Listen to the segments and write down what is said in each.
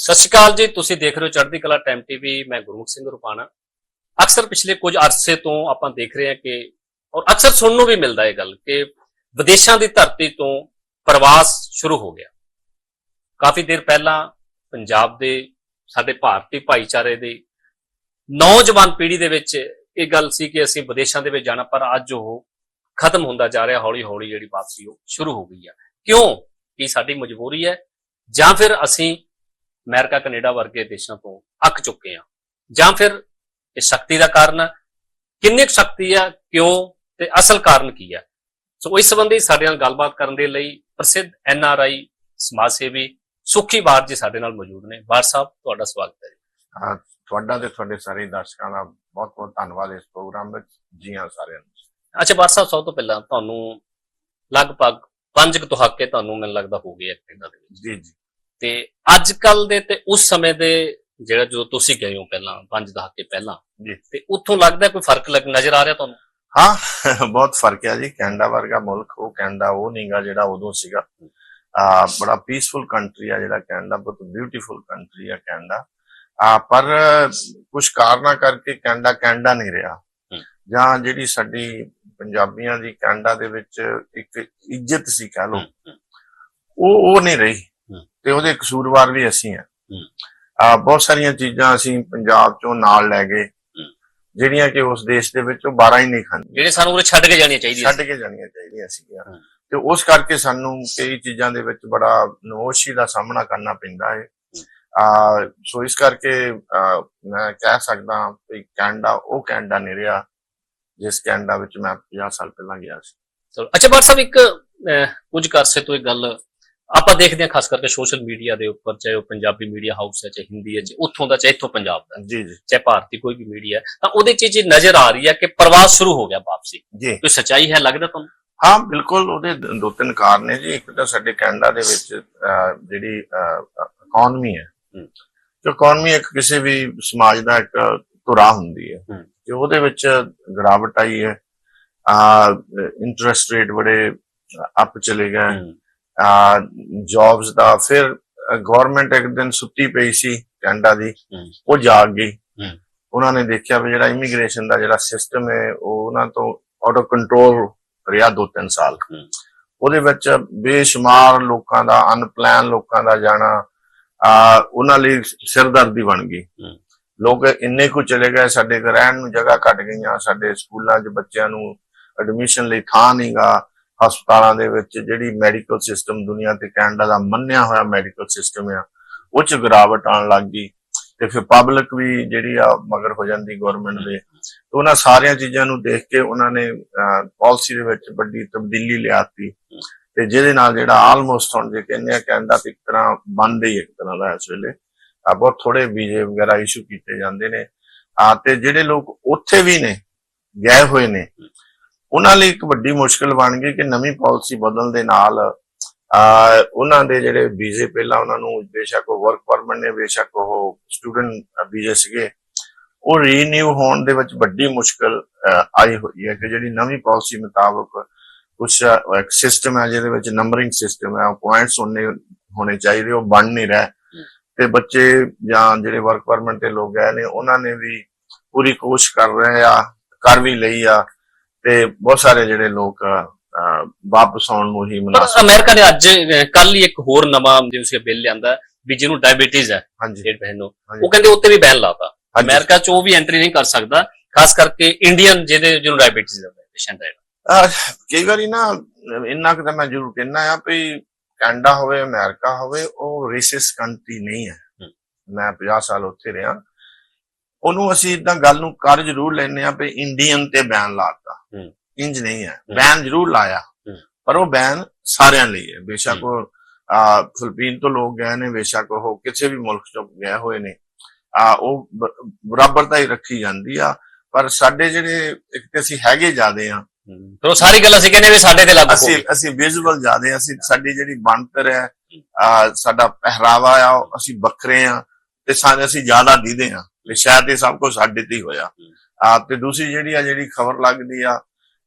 ਸਤਿ ਸ਼੍ਰੀ ਅਕਾਲ ਜੀ, ਤੁਸੀਂ ਦੇਖ ਰਹੇ ਹੋ ਚੜ੍ਹਦੀ ਕਲਾ ਟਾਈਮ ਟੀਵੀ ਮੈਂ ਗੁਰਮੁਖ ਸਿੰਘ ਰੁਪਾਣਾ। ਅਕਸਰ ਪਿਛਲੇ ਕੁਝ ਅਰਸੇ ਤੋਂ ਆਪਾਂ ਦੇਖ ਰਹੇ ਹਾਂ ਕਿ, ਔਰ ਅਕਸਰ ਸੁਣਨ ਨੂੰ ਵੀ ਮਿਲਦਾ ਇਹ ਗੱਲ ਕਿ ਵਿਦੇਸ਼ਾਂ ਦੀ ਧਰਤੀ ਤੋਂ ਪ੍ਰਵਾਸ ਸ਼ੁਰੂ ਹੋ ਗਿਆ। ਕਾਫੀ ਦੇਰ ਪਹਿਲਾਂ ਪੰਜਾਬ ਦੇ, ਸਾਡੇ ਭਾਰਤੀ ਭਾਈਚਾਰੇ ਦੇ ਨੌਜਵਾਨ ਪੀੜ੍ਹੀ ਦੇ ਵਿੱਚ ਇਹ ਗੱਲ ਸੀ ਕਿ ਅਸੀਂ ਵਿਦੇਸ਼ਾਂ ਦੇ ਵਿੱਚ ਜਾਣਾ, ਪਰ ਅੱਜ ਉਹ ਖਤਮ ਹੁੰਦਾ ਜਾ ਰਿਹਾ ਹੌਲੀ ਹੌਲੀ ਜਿਹੜੀ ਵਾਪਸੀ ਉਹ ਸ਼ੁਰੂ ਹੋ ਗਈ ਆ। ਕਿਉਂ? ਕੀ ਸਾਡੀ ਮਜਬੂਰੀ ਹੈ? ਜਾਂ ਫਿਰ ਅਸੀਂ ਅਮਰੀਕਾ ਕੈਨੇਡਾ ਵਰਗੇ ਦੇਸ਼ਾਂ ਤੋਂ ਅੱਕ ਚੁੱਕੇ ਹਾਂ। ਜਾਂ ਫਿਰ ਇਹ ਸ਼ਕਤੀ ਦਾ ਕਾਰਨ ਕਿੰਨੀ ਕੁ ਸ਼ਕਤੀ ਹੈ ਕਿਉਂ ਤੇ ਅਸਲ ਕਾਰਨ ਕੀ ਹੈ ਸੋ ਇਸ ਸੰਬੰਧੀ ਸਾਡੇ ਨਾਲ ਗੱਲਬਾਤ ਕਰਨ ਦੇ ਲਈ ਪ੍ਰਸਿੱਧ ਐਨ ਆਰ ਆਈ ਸਮਾਜ ਸੇਵੀ ਸੁਖੀ ਬਾਰ ਜੀ ਸਾਡੇ ਨਾਲ ਮੌਜੂਦ ਨੇ। ਬਾਰ ਸਾਹਿਬ ਤੁਹਾਡਾ ਸਵਾਗਤ ਹੈ ਜੀ। ਤੁਹਾਡਾ ਤੇ ਤੁਹਾਡੇ ਸਾਰੇ ਦਰਸ਼ਕਾਂ ਦਾ ਬਹੁਤ ਬਹੁਤ ਧੰਨਵਾਦ ਇਸ ਪ੍ਰੋਗਰਾਮ ਵਿੱਚ। ਜੀ ਹਾਂ ਸਾਰਿਆਂ ਨੂੰ। ਅੱਛਾ ਬਾਰ ਸਾਹਿਬ ਸਭ ਤੋਂ ਪਹਿਲਾਂ ਤੁਹਾਨੂੰ ਲਗਭਗ ਪੰਜ ਕੁ ਦਹਾਕੇ ਤੁਹਾਨੂੰ ਮੈਨੂੰ ਲੱਗਦਾ ਹੋ ਗਏ ਆ ਕੈਨੇਡਾ ਦੇ ਵਿੱਚ। ਜੀ ਜੀ। ਤੇ ਅੱਜ ਕੱਲ ਦੇ ਤੇ ਉਸ ਸਮੇਂ ਦੇ ਜਿਹੜਾ ਜਦੋਂ ਤੁਸੀਂ ਗਏ ਹੋ ਪਹਿਲਾਂ ਪੰਜ ਦਹਾਕੇ ਪਹਿਲਾਂ ਜੀ। ਤੇ ਉੱਥੋਂ ਲੱਗਦਾ ਕੋਈ ਫ਼ਰਕ ਲੱਗ ਨਜ਼ਰ ਆ ਰਿਹਾ ਤੁਹਾਨੂੰ ਹਾਂ ਬਹੁਤ ਫ਼ਰਕ ਹੈ ਜੀ ਕੈਨੇਡਾ ਵਰਗਾ ਮੁਲਕ ਉਹ ਕੈਨੇਡਾ ਉਹ ਨਹੀਂਗਾ ਜਿਹੜਾ ਉਦੋਂ ਸੀਗਾ ਆ ਬੜਾ ਪੀਸਫੁਲ ਕੰਟਰੀ ਆ ਜਿਹੜਾ ਕੈਨੇਡਾ ਬਹੁਤ ਬਿਊਟੀਫੁਲ ਕੰਟਰੀ ਆ ਕੈਨੇਡਾ ਆ ਪਰ ਕੁਝ ਕਾਰਨਾਂ ਕਰਕੇ ਕੈਨੇਡਾ ਕੈਨੇਡਾ ਨਹੀਂ ਰਿਹਾ। ਜਾਂ ਜਿਹੜੀ ਸਾਡੀ ਪੰਜਾਬੀਆਂ ਦੀ ਕੈਨੇਡਾ ਦੇ ਵਿੱਚ ਇੱਕ ਇੱਜ਼ਤ ਸੀ ਕਹ ਲਓ ਉਹ ਉਹ ਨਹੀਂ ਰਹੀ। ਤੇ ਉਹਦੇ ਕਸੂਰਵਾਰ ਵੀ ਅਸੀਂ ਆ। ਆ ਬਹੁਤ ਸਾਰੀਆਂ ਚੀਜ਼ਾਂ ਅਸੀਂ ਪੰਜਾਬ ਚੋਂ ਨਾਲ ਲੈ ਗਏ। ਜਿਹੜੀਆਂ ਕਿ ਉਸ ਦੇਸ਼ ਦੇ ਵਿੱਚ ਉਹ 12 ਹੀ ਨਹੀਂ ਖਾਂਦੇ ਜਿਹੜੇ ਸਾਨੂੰ ਉਰੇ ਛੱਡ ਕੇ ਜਾਣੀਆਂ ਚਾਹੀਦੀਆਂ ਛੱਡ ਕੇ ਜਾਣੀਆਂ ਚਾਹੀਦੀਆਂ ਸੀਗੀਆਂ। ਤੇ ਉਸ ਕਰਕੇ ਸਾਨੂੰ ਕਈ ਚੀਜ਼ਾਂ ਦੇ ਵਿੱਚ ਬੜਾ ਨੋਸ਼ੀ ਦਾ ਸਾਹਮਣਾ ਕਰਨਾ ਪੈਂਦਾ ਹੈ। ਆ ਸੋ ਇਸ ਕਰਕੇ ਮੈਂ ਕਹਿ ਸਕਦਾ ਕਿ ਕੈਨੇਡਾ ਉਹ ਕੈਨੇਡਾ ਨਹੀਂ ਰਿਹਾ ਜਿਸ ਕੈਨੇਡਾ ਵਿੱਚ ਮੈਂ 50 ਸਾਲ ਪਹਿਲਾਂ ਗਿਆ ਸੀ। ਚਲੋ। ਅੱਛਾ ਬਾਟ ਸਾਹਿਬ ਇੱਕ ਕੁਝ ਕਰਸੇ ਤੋਂ ਇੱਕ ਗੱਲ ਆਪਾਂ ਦੇਖਦੇ ਹਾਂ ਖਾਸ ਕਰਕੇ ਸੋਸ਼ਲ ਮੀਡੀਆ ਦੇ ਉੱਪਰ ਚਾਹੇ ਉਹ ਪੰਜਾਬੀ ਮੀਡੀਆ ਹਾਊਸ ਹੈ ਚਾਹੇ ਹਿੰਦੀ ਹੈ ਚਾਹੇ ਉੱਥੋਂ ਦਾ ਚਾਹੇ ਇੱਥੋਂ ਪੰਜਾਬ ਦਾ ਜੀ ਜੀ। ਚਾਹੇ ਭਾਰਤੀ ਕੋਈ ਵੀ ਮੀਡੀਆ ਹੈ ਤਾਂ ਉਹਦੇ 'ਚ ਇਹ ਨਜ਼ਰ ਆ ਰਹੀ ਹੈ ਕਿ ਪ੍ਰਵਾਸ ਸ਼ੁਰੂ ਹੋ ਗਿਆ ਵਾਪਸੀ। ਜੀ। ਕੋਈ ਸੱਚਾਈ ਹੈ ਲੱਗਦਾ ਤੁਹਾਨੂੰ? ਹਾਂ ਬਿਲਕੁਲ ਉਹਦੇ ਦ- ਤਿੰਨ ਕਾਰਨ ਨੇ ਜੀ। ਇੱਕ ਤਾਂ ਸਾਡੇ ਕੈਨੇਡਾ ਦੇ ਵਿੱਚ ਜਿਹੜੀ ਇਕਨੋਮੀ ਹੈ। ਤੇ ਇਕਨੋਮੀ ਇੱਕ ਕਿਸੇ ਵੀ ਸਮਾਜ ਦਾ ਇੱਕ ਧੁਰਾ ਹੁੰਦੀ ਹੈ। ਤੇ ਉਹਦੇ ਵਿੱਚ ਗਿਰਾਵਟ ਆਈ ਹੈ। ਆ ਇੰਟਰਸਟ ਰੇਟ ਬੜੇ ਅਪ ਚਲੇ ਗਏ। ਜੌਬਸ ਦਾ ਫਿਰ ਗਵਰਨਮੈਂਟ ਇੱਕ ਦਿਨ ਸੁੱਤੀ ਪਈ ਸੀ ਕੈਨੇਡਾ ਦੀ। ਉਹ ਜਾਗ ਗਈ। ਉਹਨਾਂ ਨੇ ਦੇਖਿਆ ਵੀ ਜਿਹੜਾ ਇਮੀਗ੍ਰੇਸ਼ਨ ਦਾ ਜਿਹੜਾ ਸਿਸਟਮ ਹੈ ਉਹ ਉਹਨਾਂ ਤੋਂ ਆਊਟ ਆਫ ਕੰਟਰੋਲ ਰਿਹਾ ਦੋ ਤਿੰਨ ਸਾਲ। ਉਹਦੇ ਵਿੱਚ ਬੇਸ਼ੁਮਾਰ ਲੋਕਾਂ ਦਾ ਅਨਪਲਾਨ ਲੋਕਾਂ ਦਾ ਜਾਣਾ ਆ ਉਹਨਾਂ ਲਈ ਸਿਰਦਰਦੀ ਬਣ ਗਈ। ਲੋਕ ਇੰਨੇ ਕੁ ਚਲੇ ਗਏ ਸਾਡੇ ਰਹਿਣ ਨੂੰ ਜਗ੍ਹਾ ਘਟ ਗਈਆਂ ਸਾਡੇ ਸਕੂਲਾਂ 'ਚ ਬੱਚਿਆਂ ਨੂੰ ਐਡਮਿਸ਼ਨ ਲਈ ਥਾਂ ਨਹੀਂਗਾ ਹਸਪਤਾਲਾਂ ਦੇ ਵਿੱਚ ਜਿਹੜੀ ਮੈਡੀਕਲ ਸਿਸਟਮ ਦੁਨੀਆ ਤੇ ਕੈਨੇਡਾ ਦਾ ਮੰਨਿਆ ਹੋਇਆ ਮੈਡੀਕਲ ਸਿਸਟਮ ਆ, ਉਹ 'ਚ ਗਿਰਾਵਟ ਆਉਣ ਲੱਗ ਗਈ। ਤੇ ਫਿਰ ਪਬਲਿਕ ਵੀ ਜਿਹੜੀ ਆ, ਮਗਰ ਹੋ ਜਾਂਦੀ ਗਵਰਨਮੈਂਟ ਦੇ। ਤੇ ਉਹਨਾਂ ਸਾਰੀਆਂ ਚੀਜ਼ਾਂ ਨੂੰ ਦੇਖ ਕੇ ਉਹਨਾਂ ਨੇ ਪਾਲਿਸੀ ਦੇ ਵਿੱਚ ਵੱਡੀ ਤਬਦੀਲੀ ਲਿਆਤੀ। ਤੇ ਜਿਹਦੇ ਨਾਲ ਜਿਹੜਾ ਆਲਮੋਸਟ ਹੁਣ ਜੇ ਕਹਿੰਦੇ ਆ ਕੈਨੇਡਾ ਤੇ ਇੱਕ ਤਰ੍ਹਾਂ ਬੰਦ ਹੀ ਇੱਕ ਤਰ੍ਹਾਂ ਦਾ ਇਸ ਵੇਲੇ। ਆ ਬਹੁਤ ਥੋੜੇ ਵੀਜ਼ੇ ਵਗੈਰਾ ਇਸ਼ੂ ਕੀਤੇ ਜਾਂਦੇ ਨੇ। ਆ ਤੇ ਜਿਹੜੇ ਲੋਕ ਉੱਥੇ ਵੀ ਨੇ, ਗਏ ਹੋਏ ਨੇ ਉਹਨਾਂ ਲਈ ਇੱਕ ਵੱਡੀ ਮੁਸ਼ਕਲ ਬਣ ਗਈ ਕਿ ਨਵੀਂ ਪਾਲਿਸੀ ਬਦਲਣ ਦੇ ਨਾਲ ਆ ਉਹਨਾਂ ਦੇ ਜਿਹੜੇ ਵੀਜ਼ੇ ਪਹਿਲਾਂ ਉਹਨਾਂ ਨੂੰ ਬੇਸ਼ੱਕ ਉਹ ਵਰਕ ਪਰਮਿਟ ਨੇ, ਬੇਸ਼ੱਕ ਉਹ ਸਟੂਡੈਂਟ ਵੀਜ਼ੇ ਸੀਗੇ, ਉਹ ਰੀਨਿਊ ਹੋਣ ਦੇ ਵਿੱਚ ਵੱਡੀ ਮੁਸ਼ਕਲ ਆਈ ਹੋਈ ਹੈ ਕਿ ਜਿਹੜੀ ਨਵੀਂ ਪਾਲਿਸੀ ਮੁਤਾਬਕ ਕੁਝ ਇੱਕ ਸਿਸਟਮ ਹੈ ਜਿਹਦੇ ਵਿੱਚ ਨੰਬਰਿੰਗ ਸਿਸਟਮ ਹੈ ਪੁਆਇੰਟਸ ਹੋਣੇ ਹੋਣੇ ਚਾਹੀਦੇ, ਉਹ ਬਣ ਨਹੀਂ ਰਿਹਾ। ਤੇ ਬੱਚੇ ਜਾਂ ਜਿਹੜੇ ਵਰਕ ਪਰਮਿਟ ਤੇ ਲੋਕ ਗਏ ਨੇ, ਉਹਨਾਂ ਨੇ ਵੀ ਪੂਰੀ ਕੋਸ਼ਿਸ਼ ਕਰ ਰਹੇ ਆ, ਕਰ ਵੀ ਲਈ ਆ। ਤੇ ਬਹੁਤ ਸਾਰੇ ਜਿਹੜੇ ਲੋਕ ਵਾਪਸ ਆਉਣ ਨੂੰ ਹੀ ਮਨਾਸਬ ਅਮਰੀਕਾ ਨੇ ਅੱਜ ਕੱਲ ਹੀ ਇੱਕ ਹੋਰ ਨਵਾਂ ਜਿਵੇਂ ਬਿੱਲ ਲਿਆਂਦਾ ਵੀ ਜਿਹਨੂੰ ਡਾਇਬੀਟੀਜ਼ ਹੈ ਜਿਹੜੇ ਬਹਿਨੋ। ਉਹ ਕਹਿੰਦੇ ਉੱਤੇ ਵੀ ਬੈਨ ਲਾਤਾ। ਅਮਰੀਕਾ 'ਚ ਉਹ ਵੀ ਐਂਟਰੀ ਨਹੀਂ ਕਰ ਸਕਦਾ ਖਾਸ ਕਰਕੇ ਇੰਡੀਅਨ ਜਿਹਦੇ ਜਿਹਨੂੰ ਡਾਇਬੀਟੀਜ਼ ਦਾ ਪੇਸ਼ੈਂਟ ਹੈ ਕਈ ਵਾਰੀ ਨਾ ਇੰਨਾ ਕਿ ਮੈਂ ਜ਼ਰੂਰ ਕਹਿਣਾ ਆ ਵੀ ਕੈਨੇਡਾ ਹੋਵੇ ਅਮਰੀਕਾ ਹੋਵੇ ਉਹ ਰੇਸਿਸ ਕੰਟਰੀ ਨਹੀਂ ਹੈ। ਮੈਂ 50 ਸਾਲ ਉੱਥੇ ਰਿਹਾ ਉਹਨੂੰ ਅਸੀਂ ਇਦਾਂ ਗੱਲ ਨੂੰ ਕਰ ਜ਼ਰੂਰ ਲੈਨੇ ਆ ਵੀ ਇੰਡੀਅਨ ਤੇ ਬੈਨ ਲਾਤਾ। ਇੰਜ ਨਹੀਂ ਹੈ। ਬੈਨ ਜ਼ਰੂਰ ਲਾਇਆ। ਪਰ ਉਹ ਬੈਨ ਸਾਰਿਆਂ ਲਈ ਹੈ। ਬੇਸ਼ੱਕ। ਉਹ ਆ ਫਿਲੀਪੀਨ ਤੋਂ ਲੋਕ ਗਏ ਨੇ ਬੇਸ਼ੱਕ ਉਹ ਕਿਸੇ ਵੀ ਮੁਲਕ ਚੋਂ ਗਏ ਹੋਏ ਨੇ। ਆ ਉਹ ਬਰਾਬਰਤਾ ਹੀ ਰੱਖੀ ਜਾਂਦੀ ਆ। ਪਰ ਸਾਡੇ ਜਿਹੜੇ ਇੱਕ ਤੇ ਅਸੀਂ ਹੈਗੇ ਜਿਆਦੇ ਆ। ਉਹ ਸਾਰੀ ਗੱਲ ਅਸੀਂ ਕਹਿੰਦੇ ਵੀ ਸਾਡੇ ਤੇ ਲਾਗੂ ਅਸੀਂ ਅਸੀਂ ਵਿਜ਼ੂਅਲ ਜ਼ਿਆਦੇ ਹਾਂ, ਅਸੀਂ ਸਾਡੀ ਜਿਹੜੀ ਬਣਤਰ ਹੈ ਆ ਸਾਡਾ ਪਹਿਰਾਵਾ ਆ ਅਸੀਂ ਵੱਖਰੇ ਆ। ਤੇ ਸਾਨੂੰ ਅਸੀਂ ਜ਼ਿਆਦਾ ਦੀਦੇ ਆ। ਸ਼ਾਇਦ ਇਹ ਸਭ ਕੁਝ ਸਾਡੇ ਤੇ ਹੀ ਹੋਇਆ। ਆ ਤੇ ਦੂਸਰੀ ਜਿਹੜੀ ਆ ਜਿਹੜੀ ਖਬਰ ਲੱਗਦੀ ਆ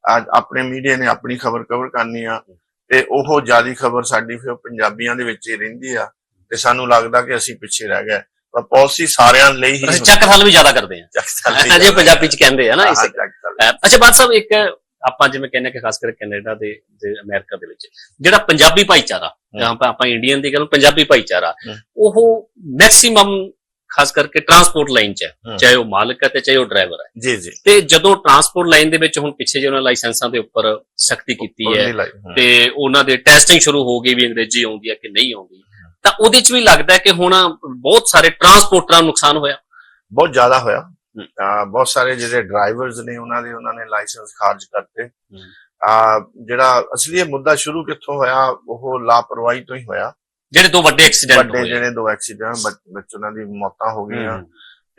ਅੱਜ ਆਪਣੇ ਮੀਡੀਆ ਨੇ ਆਪਣੀ ਖਬਰ ਕਵਰ ਕਰਨੀ ਆ ਤੇ ਉਹ ਜਿਆਦੀ ਖਬਰ ਸਾਡੀ ਫਿਰ ਪੰਜਾਬੀਆਂ ਦੇ ਵਿੱਚ ਹੀ ਰਹਿੰਦੀ ਆ ਤੇ ਸਾਨੂੰ ਲੱਗਦਾ ਕਿ ਅਸੀਂ ਪਿੱਛੇ ਰਹਿ ਗਏ। ਪਰ ਪਾਲਿਸੀ ਸਾਰਿਆਂ ਲਈ ਹੀ ਅਸੀਂ ਚੱਕ ਹੱਲ ਵੀ ਜ਼ਿਆਦਾ ਕਰਦੇ ਆ। ਜੇ ਪੰਜਾਬੀ ਚ ਕਹਿੰਦੇ ਆ ਨਾ ਇਸੇ ਅੱਛਾ ਬਾਦ ਸਾਹਿਬ ਇੱਕ ਆਪਾਂ ਜਿਵੇਂ ਕਹਿੰਦੇ ਕਿ ਖਾਸ ਕਰਕੇ ਕੈਨੇਡਾ ਦੇ ਤੇ ਅਮਰੀਕਾ ਦੇ ਵਿੱਚ ਜਿਹੜਾ ਪੰਜਾਬੀ ਭਾਈਚਾਰਾ ਜਾਂ ਆਪਾਂ ਇੰਡੀਅਨ ਦੀ ਗੱਲ ਪੰਜਾਬੀ ਭਾਈਚਾਰਾ। ਉਹ ਮੈਕਸਿਮਮ ਖਾਸ ਕਰਕੇ ਟਰਾਂਸਪੋਰਟ ਲਾਈਨ 'ਚ। ਚਾਹੇ ਉਹ ਮਾਲਕ ਹੈ ਤੇ ਚਾਹੇ ਉਹ ਡਰਾਈਵਰ ਹੈ। ਜੀ ਜੀ। ਤੇ ਜਦੋਂ ਟਰਾਂਸਪੋਰਟ ਲਾਈਨ ਦੇ ਵਿੱਚ ਹੁਣ ਪਿੱਛੇ ਜਿਹੇ ਉਹਨਾਂ ਲਾਇਸੈਂਸਾਂ ਦੇ ਉੱਪਰ ਸਖਤੀ ਕੀਤੀ ਹੈ। ਤੇ ਉਹਨਾਂ ਦੇ ਟੈਸਟਿੰਗ ਸ਼ੁਰੂ ਹੋ ਗਈ ਵੀ ਅੰਗਰੇਜ਼ੀ ਆਉਂਦੀ ਹੈ ਕਿ ਨਹੀਂ ਆਉਂਦੀ। ਤਾਂ ਉਹਦੇ 'ਚ ਵੀ ਲੱਗਦਾ ਕਿ ਹੁਣ ਬਹੁਤ ਸਾਰੇ ਟਰਾਂਸਪੋਰਟਰਾਂ ਨੂੰ ਨੁਕਸਾਨ ਹੋਇਆ। ਬਹੁਤ ਜ਼ਿਆਦਾ ਹੋਇਆ। ਬਹੁਤ ਸਾਰੇ ਜਿਹੜੇ ਡਰਾਈਵਰਸ ਨੇ ਉਹਨਾਂ ਦੇ ਉਹਨਾਂ ਨੇ ਲਾਇਸੈਂਸ ਖਾਰਜ ਕਰਤੇ। ਆ ਜਿਹੜਾ ਅਸਲੀ ਮੁੱਦਾ ਸ਼ੁਰੂ ਕਿੱਥੋਂ ਹੋਇਆ ਉਹ ਲਾਪਰਵਾਹੀ ਤੋਂ ਹੀ ਹੋਇਆ। ਜਿਹੜੇ ਦੋ ਵੱਡੇ ਐਕਸੀਡੈਂਟ ਵੱਡੇ ਹੋਏ ਜਿਹੜੇ ਦੋ ਐਕਸੀਡੈਂਟ ਵਿੱਚ ਉਹਨਾਂ ਦੀ ਮੌਤਾਂ ਹੋ ਗਈਆਂ ਹਮ।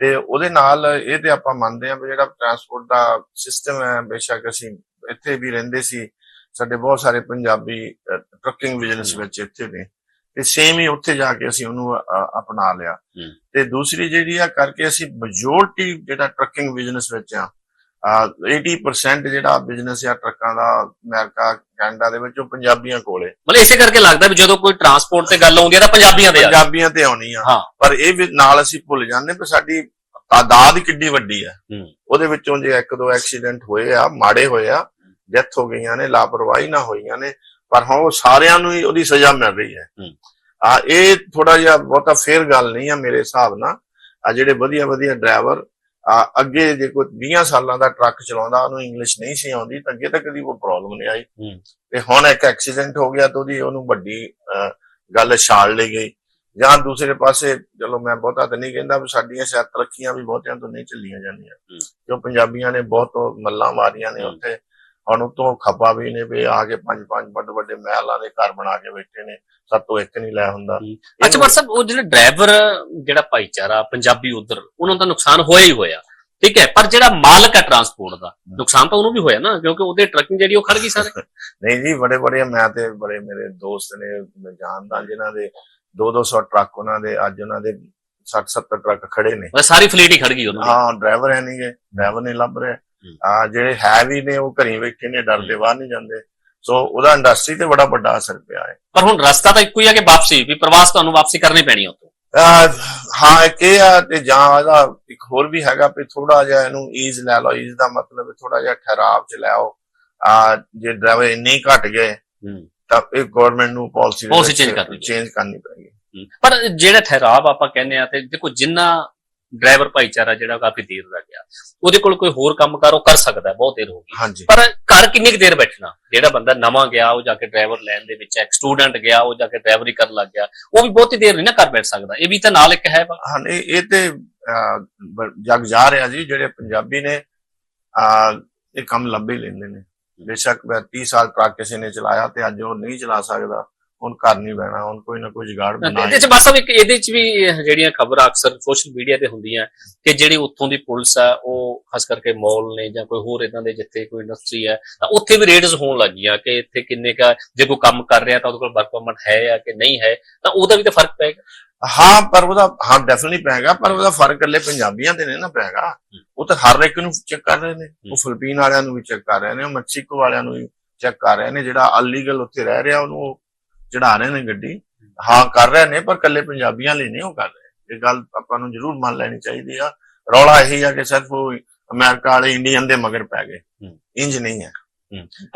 ਤੇ ਉਹਦੇ ਨਾਲ ਇਹ ਤੇ ਆਪਾਂ ਮੰਨਦੇ ਹਾਂ ਵੀ ਜਿਹੜਾ ਟਰਾਂਸਪੋਰਟ ਦਾ ਸਿਸਟਮ ਹੈ ਬੇਸ਼ੱਕ ਅਸੀਂ ਇੱਥੇ ਵੀ ਰਹਿੰਦੇ ਸੀ ਸਾਡੇ ਬਹੁਤ ਸਾਰੇ ਪੰਜਾਬੀ ਟਰੱਕਿੰਗ ਬਿਜ਼ਨਸ ਹਮ। ਵਿੱਚ ਇੱਥੇ ਨੇ ਤੇ ਸੇਮ ਹੀ ਉੱਥੇ ਜਾ ਕੇ ਅਸੀਂ ਉਹਨੂੰ ਅ, ਅਪਣਾ ਲਿਆ ਹਮ। ਤੇ ਦੂਸਰੀ ਜਿਹੜੀ ਆ ਕਰਕੇ ਅਸੀਂ ਮੈਜੋਰਟੀ ਜਿਹੜਾ ਟਰੱਕਿੰਗ ਬਿਜ਼ਨਸ ਵਿੱਚ ਆ 80% ਜਿਹੜਾ ਬਿਜ਼ਨਸ ਆ ਟਰੱਕਾਂ ਦਾ ਅਮਰੀਕਾ ਕੈਨੇਡਾ ਦੇ ਵਿੱਚ ਉਹ ਪੰਜਾਬੀਆਂ ਕੋਲੇ ਮਤਲਬ ਇਸੇ ਕਰਕੇ ਲੱਗਦਾ ਵੀ ਜਦੋਂ ਕੋਈ ਟਰਾਂਸਪੋਰਟ ਤੇ ਗੱਲ ਆਉਂਦੀ ਹੈ ਤਾਂ ਪੰਜਾਬੀਆਂ ਦੇ ਆ ਪੰਜਾਬੀਆਂ ਤੇ ਆਉਣੀ ਆ। ਪਰ ਇਹ ਵੀ ਨਾਲ ਅਸੀਂ ਭੁੱਲ ਜਾਂਦੇ ਵੀ ਸਾਡੀ ਤਾਦਾਦ ਕਿੰਨੀ ਵੱਡੀ ਆ। ਉਹਦੇ ਵਿੱਚੋਂ ਜੇ ਇੱਕ ਦੋ ਐਕਸੀਡੈਂਟ ਹੋਏ ਆ ਮਾੜੇ ਹੋਏ ਆ ਡੈਥ ਹੋ ਗਈਆਂ ਨੇ ਲਾਪਰਵਾਹੀ ਨਾ ਹੋਈਆਂ ਨੇ ਪਰ ਹਾਂ ਉਹ ਸਾਰਿਆਂ ਨੂੰ ਹੀ ਉਹਦੀ ਸਜ਼ਾ ਮਿਲ ਰਹੀ ਹੈ। ਆ ਇਹ ਥੋੜਾ ਜਿਹਾ ਬਹੁਤਾ ਫੇਰ ਗੱਲ ਨਹੀਂ ਆ ਮੇਰੇ ਹਿਸਾਬ ਨਾਲ ਆ ਜਿਹੜੇ ਵਧੀਆ ਵਧੀਆ ਡਰਾਈਵਰ ਆ ਅੱਗੇ ਜੇ ਕੋਈ 20 ਸਾਲਾਂ ਦਾ ਟਰੱਕ ਚਲਾਉਂਦਾ ਉਹਨੂੰ ਇੰਗਲਿਸ਼ ਨਹੀਂ ਸੀ ਆਉਂਦੀ ਤਾਂ ਅੱਗੇ ਤਾਂ ਕਦੀ ਕੋਈ ਪ੍ਰੋਬਲਮ ਨਹੀਂ ਆਈ। ਤੇ ਹੁਣ ਇੱਕ ਐਕਸੀਡੈਂਟ ਹੋ ਗਿਆ ਤਾਂ ਉਹਦੀ ਉਹਨੂੰ ਵੱਡੀ ਗੱਲ ਛਾਲ ਲਈ ਗਈ ਜਾਂ ਦੂਸਰੇ ਪਾਸੇ ਚਲੋ ਮੈਂ ਬਹੁਤਾ ਤਾਂ ਨਹੀਂ ਕਹਿੰਦਾ ਵੀ ਸਾਡੀਆਂ ਸ਼ਾਇਦ ਤਰੱਕੀਆਂ ਵੀ ਬਹੁਤਿਆਂ ਤੋਂ ਨਹੀਂ ਚੱਲੀਆਂ ਜਾਂਦੀਆਂ। ਕਿਉਂ ਪੰਜਾਬੀਆਂ ਨੇ ਬਹੁਤ ਮੱਲਾਂ ਮਾਰੀਆਂ ਨੇ। ਉੱਥੇ ਹੁਣ ਉਤੋਂ ਖੱਪਾ ਵੀ ਨੇ ਵੀ ਆ ਕੇ ਪੰਜ ਪੰਜ ਵੱਡੇ ਵੱਡੇ ਮਹਿਲਾਂ ਦੇ ਘਰ ਬਣਾ ਕੇ ਬੈਠੇ ਨੇ ਸਾਤੋਂ ਇੱਕ ਨਹੀਂ ਲੈ ਹੁੰਦਾ। ਅੱਛਾ ਪਰ ਸਾਹਿਬ ਉਹ ਜਿਹੜਾ ਡਰਾਈਵਰ ਜਿਹੜਾ ਭਾਈਚਾਰਾ ਪੰਜਾਬੀ ਉਧਰ ਉਹਨਾਂ ਦਾ ਨੁਕਸਾਨ ਹੋਇਆ ਹੀ ਹੋਇਆ। ਠੀਕ ਹੈ ਪਰ ਜਿਹੜਾ ਮਾਲਕ ਹੈ ਟਰਾਂਸਪੋਰਟ ਦਾ ਨੁਕਸਾਨ ਤਾਂ ਉਹਨੂੰ ਵੀ ਹੋਇਆ ਨਾ ਕਿਉਂਕਿ ਉਹਦੇ ਟਰੱਕਿੰਗ ਜਿਹੜੀ ਉਹ ਖੜ ਗਈ ਸਾਰੇ। ਨਹੀਂ ਜੀ ਬੜੇ ਬੜੇ ਮੈਂ ਤੇ ਬੜੇ ਮੇਰੇ ਦੋਸਤ ਨੇ ਮੈਂ ਜਾਣਦਾ ਜਿਨ੍ਹਾਂ ਦੇ 2-200 ਟਰੱਕ ਉਹਨਾਂ ਦੇ ਅੱਜ ਉਹਨਾਂ ਦੇ 60-70 ਟਰੱਕ ਖੜੇ ਨੇ। ਸਾਰੀ ਫਲੀਟ ਹੀ ਖੜ ਗਈ ਉਹਨਾਂ ਦੀ ਹਾਂ ਡਰਾਈਵਰ ਹੈ ਨਹੀਂਗੇ ਡਰਾਈਵਰ ਨਹੀਂ ਲੱਭ ਰਿਹਾ। ਹੂੰ। ਆ ਜਿਹੜੇ ਹੈ ਵੀ ਨੇ ਉਹ ਘਰੀ ਬੈਠੇ ਨੇ ਡਰਦੇ ਬਾਹਰ ਨਹੀਂ ਜਾਂਦੇ। ਸੋ ਉਹਦਾ ਇੰਡਸਟਰੀ ਤੇ ਬੜਾ ਵੱਡਾ ਅਸਰ ਪਿਆ ਹੈ। ਪਰ ਹੁਣ ਰਸਤਾ ਤਾਂ ਇੱਕੋ ਹੀ ਆ ਕਿ ਵਾਪਸੀ ਵੀ ਪ੍ਰਵਾਸ ਤੁਹਾਨੂੰ ਵਾਪਸੀ ਕਰਨੀ ਪੈਣੀ ਉੱਥੋਂ। ਹਾਂ ਇੱਕ ਇਹ ਆ ਤੇ ਜਾਂ ਇਹਦਾ ਇੱਕ ਹੋਰ ਵੀ ਹੈਗਾ ਵੀ ਥੋੜਾ ਜਿਹਾ ਇਹਨੂੰ ਈਜ਼ ਲੈ ਲਓ। ਈਜ਼ ਦਾ ਮਤਲਬ ਥੋੜਾ ਜਿਹਾ ਠਹਿਰਾਵ ਚ ਲੈ ਆਓ। ਆ ਜੇ ਡਰਾਈਵਰ ਇੰਨੇ ਘਟ ਗਏ ਤਾਂ ਇਹ ਗਵਰਨਮੈਂਟ ਨੂੰ ਪਾਲਿਸੀ। ਚੇਂਜ ਕਰਨੀ ਪਏਗੀ। ਪਰ ਜਿਹੜਾ ਠਹਿਰਾਵ ਆਪਾਂ ਕਹਿੰਦੇ ਆ ਤੇ ਦੇਖੋ ਜਿੰਨਾ ਡਰਾਈਵਰ ਭਾਈਚਾਰਾ ਜਿਹੜਾ ਕਾਫੀ ਦੇਰ ਦਾ ਗਿਆ। ਉਹਦੇ ਕੋਲ ਕੋਈ ਹੋਰ ਕੰਮ ਕਰ ਉਹ ਕਰ ਸਕਦਾ ਹੈ, ਬਹੁਤ ਦੇਰ ਹੋ ਗਈ। ਪਰ ਘਰ ਕਿੰਨੀ ਕੁ ਦੇਰ ਬੈਠਣਾ? ਜਿਹੜਾ ਬੰਦਾ ਨਵਾਂ ਗਿਆ ਉਹ ਜਾ ਕੇ ਡਰਾਈਵਰ ਲੈਣ ਦੇ ਵਿੱਚ ਇੱਕ ਸਟੂਡੈਂਟ ਗਿਆ ਉਹ ਜਾ ਕੇ ਡਰਾਈਵਰੀ ਕਰਨ ਲੱਗ ਗਿਆ। ਉਹ ਵੀ ਬਹੁਤੀ ਦੇਰ ਨਹੀਂ ਨਾ ਘਰ ਬੈਠ ਸਕਦਾ। ਇਹ ਵੀ ਤਾਂ ਨਾਲ ਇੱਕ ਹੈ ਹਾਂ ਇਹ ਤੇ ਜਗ ਜਾ ਰਿਹਾ ਜੀ ਜਿਹੜੇ ਪੰਜਾਬੀ ਨੇ ਆ ਇਹ ਕੰਮ ਲੰਬੇ ਲੈਂਦੇ ਨੇ। ਬੇਸ਼ੱਕ ਮੈਂ 30 ਸਾਲ ਟਰੱਕ ਕਿਸੇ ਨੇ ਚਲਾਇਆ ਤੇ ਅੱਜ ਉਹ ਨਹੀਂ ਚਲਾ ਸਕਦਾ। ਹੁਣ ਘਰ ਨਹੀਂ ਬਹਿਣਾ ਹੁਣ ਕੋਈ ਨਾ ਕੋਈ ਜੁਗਾੜ ਇਹਦੇ ਬਣਾਏ। ਚ ਬਸ ਇੱਕ ਇਹਦੇ ਚ ਵੀ ਜਿਹੜੀਆਂ ਖਬਰਾਂ ਅਕਸਰ ਸੋਸ਼ਲ ਮੀਡੀਆ ਤੇ ਹੁੰਦੀਆਂ ਕਿ ਜਿਹੜੀ ਉੱਥੋਂ ਦੀ ਪੁਲਿਸ ਆ ਉਹ ਖਾਸ ਕਰਕੇ ਮਾਲ ਨੇ ਜਾਂ ਕੋਈ ਹੋਰ ਇਦਾਂ ਦੇ ਜਿੱਥੇ ਕੋਈ ਇੰਡਸਟਰੀ ਹੈ ਤਾਂ ਉੱਥੇ ਵੀ ਰੇਡਸ ਹੋਣ ਲੱਗੀਆਂ ਕਿ ਇੱਥੇ ਕਿੰਨੇ ਕਾ ਜੇ ਕੋਈ ਕੰਮ ਕਰ ਰਿਹਾ ਤਾਂ ਉਹਦੇ ਕੋਲ ਵਰਕ ਪਰਮਿਟ ਹੈ ਜਾਂ ਕਿ ਨਹੀਂ ਹੈ ਤਾਂ ਉਹਦਾ ਵੀ ਤਾਂ ਫ਼ਰਕ ਪਏਗਾ ਹਾਂ ਪਰ ਉਹਦਾ ਹਾਂ ਡੈਫੀਨਿਟਲੀ ਪੈਗਾ ਪਰ ਉਹਦਾ ਫ਼ਰਕ ਇਕੱਲੇ ਪੰਜਾਬੀਆਂ ਤੇ ਨਹੀਂ ਨਾ ਪੈਗਾ ਉਹ ਤਾਂ ਹਰ ਇੱਕ ਨੂੰ ਚੈੱਕ ਕਰ ਰਹੇ ਨੇ। ਉਹ ਫਿਲੀਪੀਨ ਵਾਲਿਆਂ ਨੂੰ ਵੀ ਚੈੱਕ ਕਰ ਰਹੇ ਨੇ ਉਹ ਮੈਕਸੀਕੋ ਵਾਲਿਆਂ ਨੂੰ ਵੀ ਚੈੱਕ ਕਰ ਰਹੇ ਨੇ ਜਿਹੜਾ ਅਲੀਗਲ ਉੱਥੇ ਰਹਿ ਰਿਹਾ ਉਹਨੂੰ ਚੜਾ ਰਹੇ ਨੇ ਗੱਡੀ। ਹਾਂ ਕਰ ਰਹੇ ਨੇ ਪਰ ਇਕੱਲੇ ਪੰਜਾਬੀਆਂ ਲਈ ਨਹੀਂ ਉਹ ਕਰ ਰਹੇ। ਇਹ ਗੱਲ ਆਪਾਂ ਨੂੰ ਜ਼ਰੂਰ ਮੰਨ ਲੈਣੀ ਚਾਹੀਦੀ ਆ। ਰੌਲਾ ਇਹੀ ਆ ਕਿ ਸਿਰਫ ਅਮਰੀਕਾ ਵਾਲੇ ਇੰਡੀਅਨ ਦੇ ਮਗਰ ਪੈ ਗਏ। ਇੰਜ ਨਹੀਂ ਹੈ।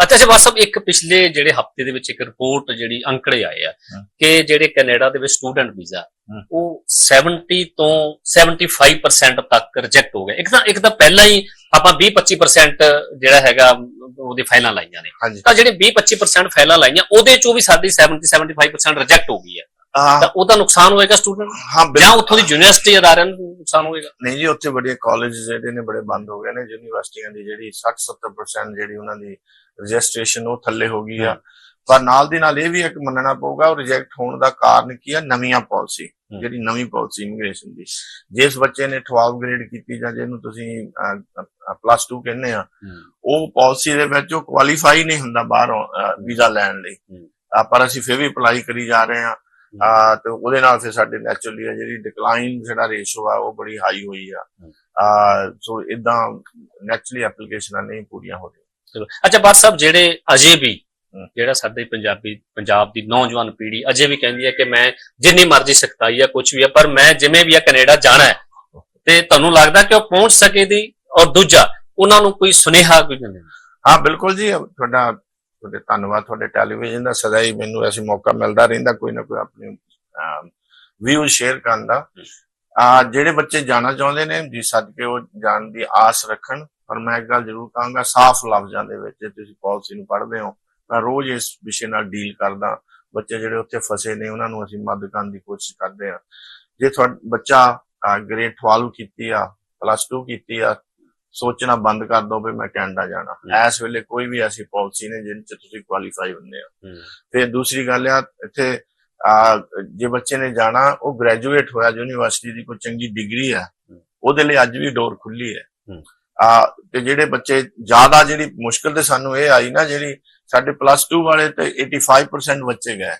ਅੱਛਾ ਜੀ ਬਸ ਇੱਕ ਪਿਛਲੇ ਜਿਹੜੇ ਹਫ਼ਤੇ ਦੇ ਵਿੱਚ ਇੱਕ ਰਿਪੋਰਟ ਜਿਹੜੀ ਅੰਕੜੇ ਆਏ ਆ। ਕਿ ਜਿਹੜੇ ਕੈਨੇਡਾ ਦੇ ਵਿੱਚ ਸਟੂਡੈਂਟ ਵੀਜ਼ਾ। ਉਹ 70 ਤੋਂ 75% ਤੱਕ ਰਿਜੈਕਟ ਹੋ ਗਏ। ਇੱਕ ਤਾਂ ਇੱਕ ਤਾਂ ਪਹਿਲਾਂ ਹੀ ਆਪਾਂ 20 25% ਜਿਹੜਾ ਹੈਗਾ ਉਹਦੀ ਫਾਈਲਾਂ ਲਾਈਆਂ ਨੇ। ਤਾਂ ਜਿਹੜੇ 20 25% ਫਾਈਲਾਂ ਲਾਈਆਂ ਉਹਦੇ ਚੋਂ ਵੀ ਸਾਡੀ 70 75% ਰਿਜੈਕਟ ਹੋ ਗਈ ਹੈ। ਤਾਂ ਉਹਦਾ ਨੁਕਸਾਨ ਹੋਏਗਾ ਸਟੂਡੈਂਟ ਹਾਂ ਜਾਂ ਉੱਥੋਂ ਦੀ ਯੂਨੀਵਰਸਿਟੀ ਅਦਾਰਿਆਂ ਨੂੰ ਨੁਕਸਾਨ ਹੋਏਗਾ? ਨਹੀਂ ਜੀ ਉੱਥੇ ਬੜੀਆਂ ਕਾਲਜ ਜਿਹੜੇ ਨੇ ਬੜੇ ਬੰਦ ਹੋ ਗਏ ਨੇ। ਯੂਨੀਵਰਸਿਟੀਆਂ ਦੀ ਜਿਹੜੀ 60-70% ਜਿਹੜੀ ਉਹਨਾਂ ਦੀ ਰਜਿਸਟ੍ਰੇਸ਼ਨ ਉਹ ਥੱਲੇ ਹੋ ਗਈ ਆ। ਪਰ ਨਾਲ ਦੀ ਨਾਲ ਇਹ ਵੀ ਇੱਕ ਮੰਨਣਾ ਪਊਗਾ ਉਹ ਰਿਜੈਕਟ ਹੋਣ ਦਾ ਕਾਰਨ ਕੀ ਆ? ਨਵੀਆਂ ਪਾਲਿਸੀ। ਜਿਹੜੀ ਨਵੀਂ ਪਾਲਿਸੀ ਇਮੀਗ੍ਰੇਸ਼ਨ ਦੀ। ਜਿਸ ਬੱਚੇ ਨੇ 12 ਗ੍ਰੇਡ ਕੀਤੀ ਜਾਂ ਜਿਹਨੂੰ ਤੁਸੀਂ ਪਲੱਸ 2 ਕਹਿੰਦੇ ਆ ਉਹ ਪਾਲਿਸੀ ਦੇ ਵਿੱਚ ਉਹ ਕੁਆਲੀਫਾਈ ਨਹੀਂ ਹੁੰਦਾ ਬਾਹਰੋਂ ਵੀਜ਼ਾ ਲੈਣ ਲਈ। ਪਰ ਅਸੀਂ ਫਿਰ ਵੀ ਅਪਲਾਈ ਕਰੀ ਜਾ ਰਹੇ ਆ ਆ ਤੇ ਉਹਦੇ ਨਾਲ ਫਿਰ ਸਾਡੇ ਨੈਚੁਰਲੀ ਜਿਹੜੀ ਡਿਕਲਾਈਨ ਜਿਹੜਾ ਰੇਸ਼ੋ ਆ ਉਹ ਬੜੀ ਹਾਈ ਹੋਈ ਆ। ਆ ਸੋ ਇਦਾਂ ਨੈਚੁਰਲੀ ਐਪਲੀਕੇਸ਼ਨਾਂ ਨਹੀਂ ਪੂਰੀਆਂ ਹੋ ਰਹੀਆਂ। ਚਲੋ। ਅੱਛਾ ਬਾਦ ਸਾਹਿਬ ਜਿਹੜੇ ਅਜੇ ਵੀ। ਜਿਹੜਾ ਸਾਡੇ ਪੰਜਾਬੀ, ਪੰਜਾਬ ਦੀ ਨੌਜਵਾਨ ਪੀੜ੍ਹੀ ਅਜੇ ਵੀ ਕਹਿੰਦੀ ਹੈ ਕਿ ਮੈਂ ਜਿੰਨੀ ਮਰਜ਼ੀ ਸਖਤਾਈ ਆ ਕੁਝ ਵੀ ਆ ਪਰ ਮੈਂ ਜਿਵੇਂ ਵੀ ਆ ਕੈਨੇਡਾ ਜਾਣਾ ਹੈ। ਤੇ ਤੁਹਾਨੂੰ ਲੱਗਦਾ ਕਿ ਉਹ ਪਹੁੰਚ ਸਕੇ ਔਰ ਦੂਜਾ, ਉਹਨਾਂ ਨੂੰ ਕੋਈ ਸੁਨੇਹਾ ਕੋਈ ਨਹੀਂ ਹਾਂ, ਬਿਲਕੁਲ ਜੀ, ਤੁਹਾਡਾ, ਤੁਹਾਡੇ ਧੰਨਵਾਦ, ਤੁਹਾਡੇ ਟੈਲੀਵਿਜ਼ਨ ਦਾ ਸਦਾ ਹੀ ਮੈਨੂੰ ਐਸੀ ਮੌਕਾ ਮਿਲਦਾ ਰਹਿੰਦਾ ਕੋਈ ਨਾ ਕੋਈ ਆਪਣੀ ਵਿਊ ਸ਼ੇਅਰ ਕਰਨ ਦਾ। ਆ, ਜਿਹੜੇ ਬੱਚੇ ਜਾਣਾ ਚਾਹੁੰਦੇ ਨੇ, ਜੀ ਸਦਕੇ ਉਹ ਜਾਣ ਦੀ ਆਸ ਰੱਖਣ, ਪਰ ਮੈਂ ਇੱਕ ਗੱਲ ਜ਼ਰੂਰ ਕਹਾਂਗਾ, ਸਾਫ਼ ਲਫ਼ਜ਼ਾਂ ਦੇ ਵਿੱਚ, ਜੇ ਤੁਸੀਂ ਪਾਲਿਸੀ ਨੂੰ ਪੜ੍ਹਦੇ ਹੋ ਮੈਂ ਰੋਜ਼ ਇਸ ਵਿਸ਼ੇ ਨਾਲ ਡੀਲ ਕਰਦਾ। ਬੱਚੇ ਜਿਹੜੇ ਉੱਥੇ ਫਸੇ ਨੇ ਉਹਨਾਂ ਨੂੰ ਅਸੀਂ ਮਦਦ ਕਰਨ ਦੀ ਕੋਸ਼ਿਸ਼ ਕਰਦੇ ਆ ਜੇ ਤੁਹਾਡਾ ਬੱਚਾ ਗ੍ਰੇਡ 12 ਕੀਤੀ ਆ ਪਲੱਸ 2 ਕੀਤੀ ਆ ਸੋਚਣਾ ਬੰਦ ਕਰ ਦੋ ਵੀ ਮੈਂ ਕੈਨੇਡਾ ਜਾਣਾ। ਇਸ ਵੇਲੇ ਕੋਈ ਵੀ ਐਸੀ ਪਾਲਿਸੀ ਨਹੀਂ ਜਿੰਨ ਚ ਤੁਸੀਂ ਕੁਆਲੀਫਾਈ ਹੁੰਦੇ ਆ ਫਿਰ ਦੂਸਰੀ ਗੱਲ ਆ ਇੱਥੇ ਆ ਜੇ ਬੱਚੇ ਨੇ ਜਾਣਾ ਉਹ ਗ੍ਰੈਜੂਏਟ ਹੋਇਆ ਯੂਨੀਵਰਸਿਟੀ ਦੀ ਕੋਈ ਚੰਗੀ ਡਿਗਰੀ ਆ ਉਹਦੇ ਲਈ ਅੱਜ ਵੀ ਡੋਰ ਖੁੱਲੀ ਹੈ। ਆ ਤੇ ਜਿਹੜੇ ਬੱਚੇ ਜ਼ਿਆਦਾ ਜਿਹੜੀ ਮੁਸ਼ਕਲ ਤੇ ਸਾਨੂੰ ਇਹ ਆਈ ਨਾ ਜਿਹੜੀ ਸਾਡੇ ਪਲੱਸ 2 ਵਾਲੇ ਤੇ 85% ਬੱਚੇ ਗਏ।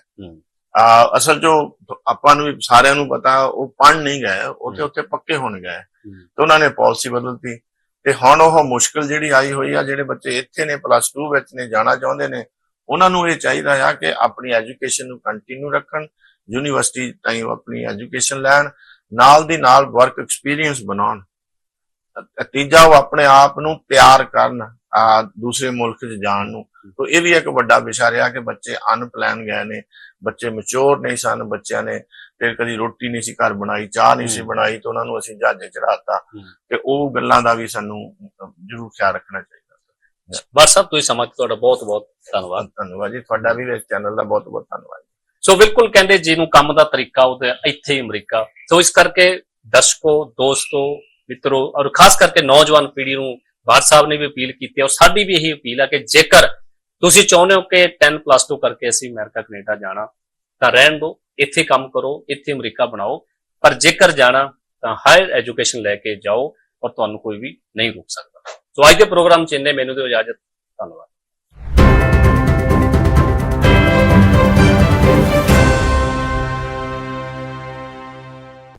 ਆ ਅਸਲ ਜੋ ਆਪਾਂ ਨੂੰ ਸਾਰਿਆਂ ਨੂੰ ਪਤਾ ਉਹ ਪੜ੍ਹ ਨਹੀਂ ਗਏ ਉਹ ਤੇ ਉੱਥੇ ਪੱਕੇ ਹੋਣ ਗਏ। ਤੇ ਉਹਨਾਂ ਨੇ ਪਾਲਿਸੀ ਬਦਲਤੀ। ਤੇ ਹੁਣ ਉਹ ਮੁਸ਼ਕਲ ਜਿਹੜੀ ਆਈ ਹੋਈ ਆ ਜਿਹੜੇ ਬੱਚੇ ਇੱਥੇ ਨੇ ਪਲੱਸ 2 ਵਿੱਚ ਨੇ ਜਾਣਾ ਚਾਹੁੰਦੇ ਨੇ ਉਹਨਾਂ ਨੂੰ ਇਹ ਚਾਹੀਦਾ ਆ ਕਿ ਆਪਣੀ ਐਜੂਕੇਸ਼ਨ ਨੂੰ ਕੰਟੀਨਿਊ ਰੱਖਣ ਯੂਨੀਵਰਸਿਟੀ ਤਾਈਂ ਉਹ ਆਪਣੀ ਐਜੂਕੇਸ਼ਨ ਲੈਣ ਨਾਲ ਦੀ ਨਾਲ ਵਰਕ ਐਕਸਪੀਰੀਅੰਸ ਬਣਾਉਣ। ਤੀਜਾ ਉਹ ਆਪਣੇ ਆਪ ਨੂੰ ਤਿਆਰ ਕਰਨ। ਆ ਦੂਸਰੇ ਮੁਲਕ 'ਚ ਜਾਣ ਨੂੰ। ਤਾਂ ਇਹ ਵੀ ਇੱਕ ਵੱਡਾ ਵਿਸ਼ਾ ਰਿਹਾ ਕਿ ਬੱਚੇ ਅਨਪਲਾਨ ਗਏ ਨੇ ਬੱਚੇ ਮੈਚੁਰ ਨਹੀਂ ਸਨ ਬੱਚਿਆਂ ਨੇ ਤੇ ਕਦੀ ਰੋਟੀ ਨਹੀਂ ਸੀ ਘਰ ਬਣਾਈ ਚਾਹ ਨਹੀਂ ਸੀ। ਬਣਾਈ ਤੇ ਉਹਨਾਂ ਨੂੰ ਅਸੀਂ ਜਹਾਜ਼ੇ ਚੜਾਤਾ। ਤੇ ਉਹ ਗੱਲਾਂ ਦਾ ਵੀ ਸਾਨੂੰ ਜ਼ਰੂਰ ਖਿਆਲ ਰੱਖਣਾ ਚਾਹੀਦਾ। ਬਾਰ ਸਾਹਿਬ ਤੁਸੀਂ ਸਮਾਂ ਤੁਹਾਡਾ ਬਹੁਤ ਬਹੁਤ ਧੰਨਵਾਦ। ਧੰਨਵਾਦ ਜੀ ਤੁਹਾਡਾ ਵੀ ਇਸ ਚੈਨਲ ਦਾ ਬਹੁਤ ਬਹੁਤ ਧੰਨਵਾਦ ਸੋ ਬਿਲਕੁਲ ਕਹਿੰਦੇ ਜਿਹਨੂੰ ਕੰਮ ਦਾ ਤਰੀਕਾ ਉਹਦੇ ਇੱਥੇ ਹੀ ਅਮਰੀਕਾ। ਸੋ ਇਸ ਕਰਕੇ ਦਰਸ਼ਕੋ ਦੋਸਤੋ ਮਿੱਤਰੋ ਔਰ ਖਾਸ ਕਰਕੇ ਨੌਜਵਾਨ ਪੀੜ੍ਹੀ ਨੂੰ ਬਾਦ ਸਾਹਿਬ ਨੇ ਵੀ ਅਪੀਲ ਕੀਤੀ ਹੈ, ਔਰ ਸਾਡੀ ਵੀ ਇਹੀ ਅਪੀਲ ਹੈ ਕਿ ਜੇਕਰ ਤੁਸੀਂ ਚਾਹੁੰਦੇ ਹੋ ਕਿ 10 ਪਲੱਸ 2 ਕਰਕੇ ਅਸੀਂ ਅਮਰੀਕਾ, ਕੈਨੇਡਾ ਜਾਣਾ, ਤਾਂ ਰਹਿਣ ਦਿਓ, ਇੱਥੇ ਕੰਮ ਕਰੋ, ਇੱਥੇ ਅਮਰੀਕਾ ਬਣਾਓ। ਪਰ ਜੇਕਰ ਜਾਣਾ, ਤਾਂ ਹਾਇਰ ਐਜੂਕੇਸ਼ਨ ਲੈ ਕੇ ਜਾਓ, ਔਰ ਤੁਹਾਨੂੰ ਕੋਈ ਵੀ ਨਹੀਂ ਰੋਕ ਸਕਦਾ। ਸੋ ਅੱਜ ਦੇ ਪ੍ਰੋਗਰਾਮ ਚ ਇੰਨੇ, ਮੈਨੂੰ ਦਿਓ ਇਜਾਜ਼ਤ, ਧੰਨਵਾਦ।